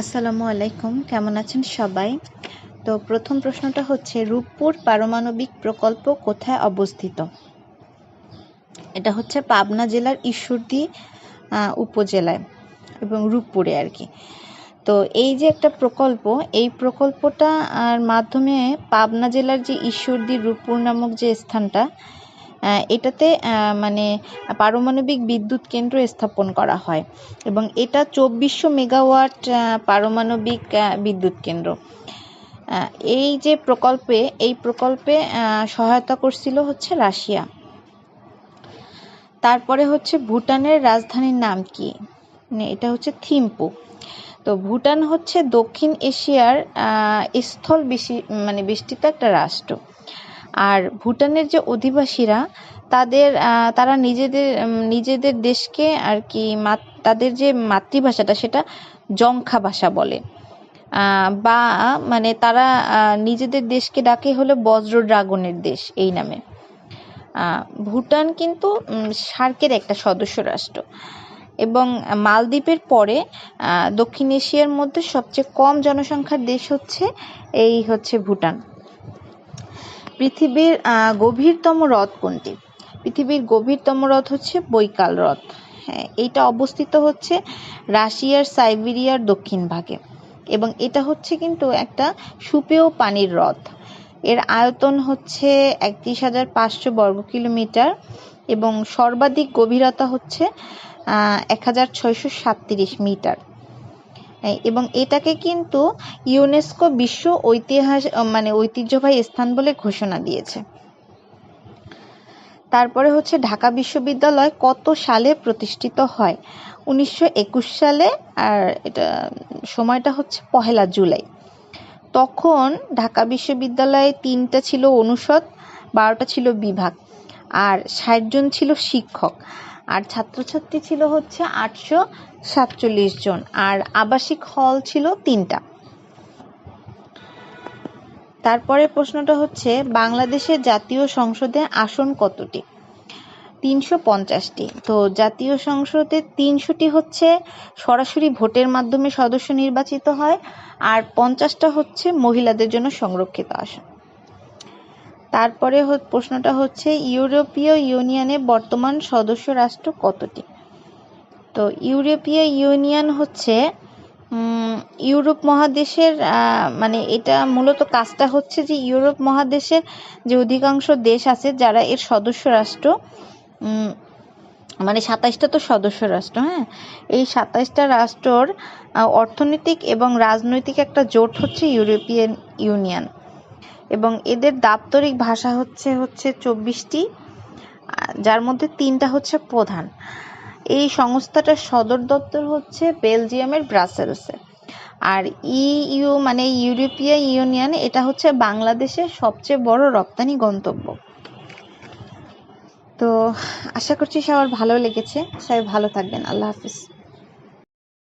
আসসালামু আলাইকুম, কেমন আছেন সবাই? তো প্রথম প্রশ্নটা হচ্ছে, রূপপুর পারমাণবিক প্রকল্প কোথায় অবস্থিত? এটা হচ্ছে পাবনা জেলার ঈশ্বরদী উপজেলায় এবং রূপপুরে আর কি। তো এই যে একটা প্রকল্প, এই প্রকল্পটা আর মাধ্যমে পাবনা জেলার যে ঈশ্বরদী, রূপপুর নামক যে স্থানটা এটাতে মানে পারমাণবিক বিদ্যুৎ কেন্দ্র স্থাপন করা হয় এবং এটা চব্বিশশো মেগাওয়াট পারমাণবিক বিদ্যুৎ কেন্দ্র। এই যে প্রকল্পে, এই প্রকল্পে সহায়তা করছিল হচ্ছে রাশিয়া। তারপরে হচ্ছে ভুটানের রাজধানীর নাম কি? মানে এটা হচ্ছে থিম্পু। তো ভুটান হচ্ছে দক্ষিণ এশিয়ার স্থল বেশি মানে বেষ্টিত একটা রাষ্ট্র। আর ভুটানের যে অধিবাসীরা, তাদের তারা নিজেদের নিজেদের দেশকে আর কি তাদের যে মাতৃভাষাটা সেটা জংখা ভাষা বলে। বা মানে তারা নিজেদের দেশকে ডাকে হলো বজ্র ড্রাগনের দেশ এই নামে। ভুটান কিন্তু সার্কের একটা সদস্য রাষ্ট্র। এবং মালদ্বীপের পরে দক্ষিণ এশিয়ার মধ্যে সবচেয়ে কম জনসংখ্যার দেশ হচ্ছে, এই হচ্ছে ভুটান। পৃথিবীর গভীরতম হ্রদ কোনটি? পৃথিবীর গভীরতম হ্রদ হচ্ছে বৈকাল হ্রদ। হ্যাঁ এইটা অবস্থিত হচ্ছে রাশিয়ার সাইবেরিয়ার দক্ষিণ ভাগে। এবং এটা হচ্ছে কিন্তু একটা সুপেয় পানির হ্রদ। এর আয়তন হচ্ছে একত্রিশ হাজার পাঁচশো বর্গ কিলোমিটার এবং সর্বাধিক গভীরতা হচ্ছে এক হাজার ছয়শো সাতত্রিশ মিটার। এবং এটাকে কিন্তু ইউনেস্কো বিশ্ব ঐতিহাস মানে ঐতিহ্যবাহী স্থান বলে ঘোষণা দিয়েছে। তারপরে হচ্ছে ঢাকা বিশ্ববিদ্যালয় কত সালে প্রতিষ্ঠিত হয়? উনিশশো একুশ সালে, আর এটা, সময়টা হচ্ছে পহেলা জুলাই। তখন ঢাকা বিশ্ববিদ্যালয়ে তিনটা ছিল অনুষদ, বারোটা ছিল বিভাগ, আর ষাট জন ছিল শিক্ষক। আর ছাত্রছাত্রী ছিল হচ্ছে আটশো সাতচল্লিশ জন, আর আবাসিক হল ছিল তিনটা। তারপরে প্রশ্নটা হচ্ছে বাংলাদেশের জাতীয় সংসদে আসন কতটি? তিনশো পঞ্চাশটি। তো জাতীয় সংসদে তিনশোটি হচ্ছে সরাসরি ভোটের মাধ্যমে সদস্য নির্বাচিত হয়, আর পঞ্চাশটা হচ্ছে মহিলাদের জন্য সংরক্ষিত আসন। তারপরে প্রশ্নটা হচ্ছে, ইউরোপীয় ইউনিয়নে বর্তমান সদস্য রাষ্ট্র কতটি? তো ইউরোপীয় ইউনিয়ন হচ্ছে ইউরোপ মহাদেশের মানে এটা মূলত কাজটা হচ্ছে যে ইউরোপ মহাদেশের যে অধিকাংশ দেশ আছে যারা এর সদস্য রাষ্ট্র মানে সাতাইশটা তো সদস্য রাষ্ট্র হ্যাঁ? এই সাতাইশটা রাষ্ট্রর অর্থনৈতিক এবং রাজনৈতিক একটা জোট হচ্ছে ইউরোপিয়ান ইউনিয়ন। এবং এদের দাপ্তরিক ভাষা হচ্ছে হচ্ছে চব্বিশটি, যার মধ্যে তিনটা হচ্ছে প্রধান। এই সংস্থাটার সদর দপ্তর হচ্ছে বেলজিয়ামের ব্রাসেলসে। আর ইইউ মানে ইউরোপীয় ইউনিয়ন, এটা হচ্ছে বাংলাদেশের সবচেয়ে বড় রপ্তানি গন্তব্য। তো আশা করছি সবার ভালো লেগেছে। সবাই ভালো থাকবেন। আল্লাহ হাফিজ।